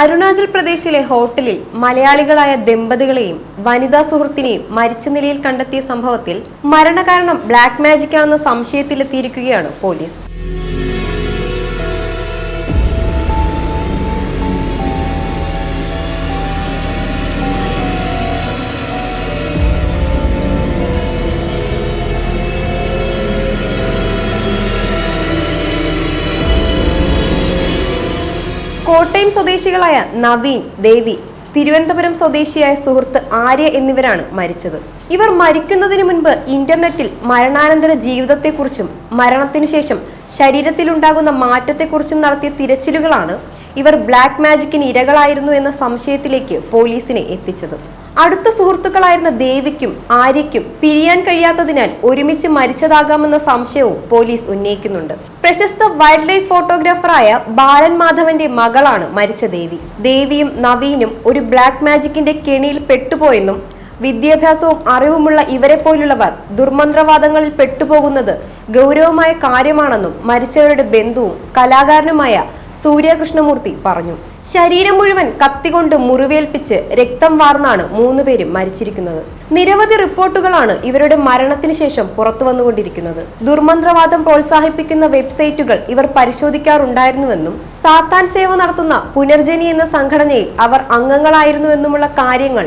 അരുണാചൽ പ്രദേശിലെ ഹോട്ടലിൽ മലയാളികളായ ദമ്പതികളെയും വനിതാ സുഹൃത്തിനെയും മരിച്ച നിലയിൽ കണ്ടെത്തിയ സംഭവത്തിൽ മരണകാരണം ബ്ലാക്ക് മാജിക് ആണെന്ന സംശയത്തിലെത്തിയിരിക്കുകയാണ് പോലീസ്. കോട്ടയം സ്വദേശികളായ നവീൻ ദേവി തിരുവനന്തപുരം സ്വദേശിയായ സുഹൃത്ത് ആര്യ എന്നിവരാണ് മരിച്ചത്. ഇവർ മരിക്കുന്നതിന് മുൻപ് ഇന്റർനെറ്റിൽ മരണാനന്തര ജീവിതത്തെക്കുറിച്ചും മരണത്തിനു ശേഷം ശരീരത്തിലുണ്ടാകുന്ന മാറ്റത്തെക്കുറിച്ചും നടത്തിയ തിരച്ചിലുകളാണ് ഇവർ ബ്ലാക്ക് മാജിക്കിന് ഇരകളായിരുന്നു എന്ന സംശയത്തിലേക്ക് പോലീസിനെ എത്തിച്ചത്. അടുത്ത സുഹൃത്തുക്കളായിരുന്ന ദേവിക്കും ആര്യയ്ക്കും പിരിയാൻ കഴിയാത്തതിനാൽ ഒരുമിച്ച് മരിച്ചതാകാമെന്ന സംശയവും പോലീസ് ഉന്നയിക്കുന്നുണ്ട്. പ്രശസ്ത വൈൽഡ് ലൈഫ് ഫോട്ടോഗ്രാഫറായ ബാലൻ മാധവന്റെ മകളാണ് മരിച്ച ദേവി. ദേവിയും നവീനും ഒരു ബ്ലാക്ക് മാജിക്കിന്റെ കെണിയിൽ പെട്ടുപോയെന്നും വിദ്യാഭ്യാസവും അറിവുമുള്ള ഇവരെ പോലുള്ളവർ ദുർമന്ത്രവാദങ്ങളിൽ പെട്ടുപോകുന്നത് ഗൗരവമായ കാര്യമാണെന്നും മരിച്ചവരുടെ ബന്ധുവും കലാകാരനുമായ സൂര്യകൃഷ്ണമൂർത്തി പറഞ്ഞു. ശരീരം മുഴുവൻ കത്തികൊണ്ട് മുറിവേൽപ്പിച്ച് രക്തം വാർന്നാണ് മൂന്നുപേരും മരിച്ചിരിക്കുന്നത്. നിരവധി റിപ്പോർട്ടുകളാണ് ഇവരുടെ മരണത്തിന് ശേഷം പുറത്തു വന്നുകൊണ്ടിരിക്കുന്നത്. ദുർമന്ത്രവാദം പ്രോത്സാഹിപ്പിക്കുന്ന വെബ്സൈറ്റുകൾ ഇവർ പരിശോധിക്കാറുണ്ടായിരുന്നുവെന്നും സാത്താൻ സേവ നടത്തുന്ന പുനർജനി എന്ന സംഘടനയിൽ അവർ അംഗങ്ങളായിരുന്നുവെന്നുമുള്ള കാര്യങ്ങൾ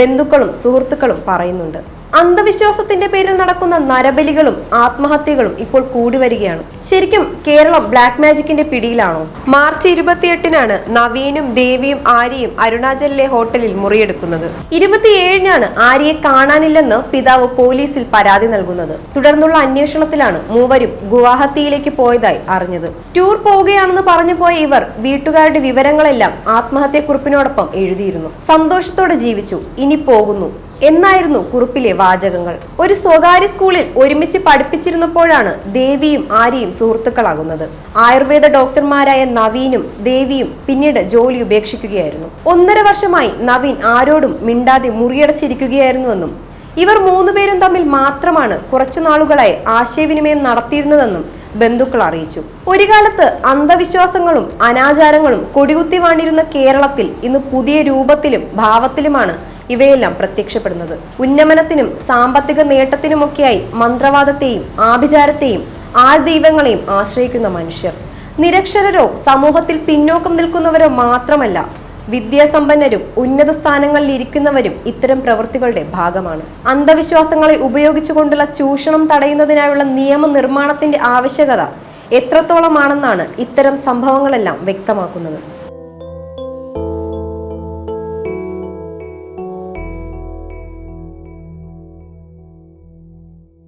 ബന്ധുക്കളും സുഹൃത്തുക്കളും പറയുന്നുണ്ട്. അന്ധവിശ്വാസത്തിന്റെ പേരിൽ നടക്കുന്ന നരബലികളും ആത്മഹത്യകളും ഇപ്പോൾ കൂടി വരികയാണ്. ശരിക്കും കേരളം ബ്ലാക്ക് മാജിക്കിന്റെ പിടിയിലാണോ? മാർച്ച് ഇരുപത്തിയെട്ടിനാണ് നവീനും ദേവിയും ആര്യയും അരുണാചലിലെ ഹോട്ടലിൽ മുറിയെടുക്കുന്നത്. ഇരുപത്തിയേഴിനാണ് ആര്യയെ കാണാനില്ലെന്ന് പിതാവ് പോലീസിൽ പരാതി നൽകുന്നത്. തുടർന്നുള്ള അന്വേഷണത്തിലാണ് മൂവരും ഗുവാഹത്തിയിലേക്ക് പോയതായി അറിഞ്ഞത്. ടൂർ പോവുകയാണെന്ന് പറഞ്ഞു പോയ ഇവർ വീട്ടുകാരുടെ വിവരങ്ങളെല്ലാം ആത്മഹത്യക്കുറിപ്പിനോടൊപ്പം എഴുതിയിരുന്നു. സന്തോഷത്തോടെ ജീവിച്ചു. ഇനി പോകുന്നു. എന്നായിരുന്നു കുറിപ്പിലെ വാചകങ്ങൾ. ഒരു സ്വകാര്യ സ്കൂളിൽ ഒരുമിച്ച് പഠിപ്പിച്ചിരുന്നപ്പോഴാണ് ദേവിയും ആര്യയും സുഹൃത്തുക്കളാകുന്നത്. ആയുർവേദ ഡോക്ടർമാരായ നവീനും ദേവിയും പിന്നീട് ജോലി ഉപേക്ഷിക്കുകയായിരുന്നു. ഒന്നര വർഷമായി നവീൻ ആരോടും മിണ്ടാതെ മുറിയടച്ചിരിക്കുകയായിരുന്നുവെന്നും ഇവർ മൂന്നുപേരും തമ്മിൽ മാത്രമാണ് കുറച്ചു നാളുകളായി ആശയവിനിമയം നടത്തിയിരുന്നതെന്നും ബന്ധുക്കൾ അറിയിച്ചു. ഒരു കാലത്ത് അന്ധവിശ്വാസങ്ങളും അനാചാരങ്ങളും കൊടികുത്തി വാണിരുന്ന കേരളത്തിൽ ഇന്ന് പുതിയ രൂപത്തിലും ഭാവത്തിലുമാണ് ഇവയെല്ലാം പ്രത്യക്ഷപ്പെടുന്നത്. ഉന്നമനത്തിനും സാമ്പത്തിക നേട്ടത്തിനുമൊക്കെയായി മന്ത്രവാദത്തെയും ആഭിചാരത്തെയും ആൾദൈവങ്ങളെയും ആശ്രയിക്കുന്ന മനുഷ്യർ. നിരക്ഷരരോ സമൂഹത്തിൽ പിന്നോക്കം നിൽക്കുന്നവരോ മാത്രമല്ല വിദ്യാസമ്പന്നരും ഉന്നത സ്ഥാനങ്ങളിൽ ഇരിക്കുന്നവരും ഇത്തരം പ്രവൃത്തികളുടെ ഭാഗമാണ്. അന്ധവിശ്വാസങ്ങളെ ഉപയോഗിച്ചുകൊണ്ടുള്ള ചൂഷണം തടയുന്നതിനായുള്ള നിയമനിർമ്മാണത്തിന്റെ ആവശ്യകത എത്രത്തോളമാണെന്നാണ് ഇത്തരം സംഭവങ്ങളെല്ലാം വ്യക്തമാക്കുന്നത്.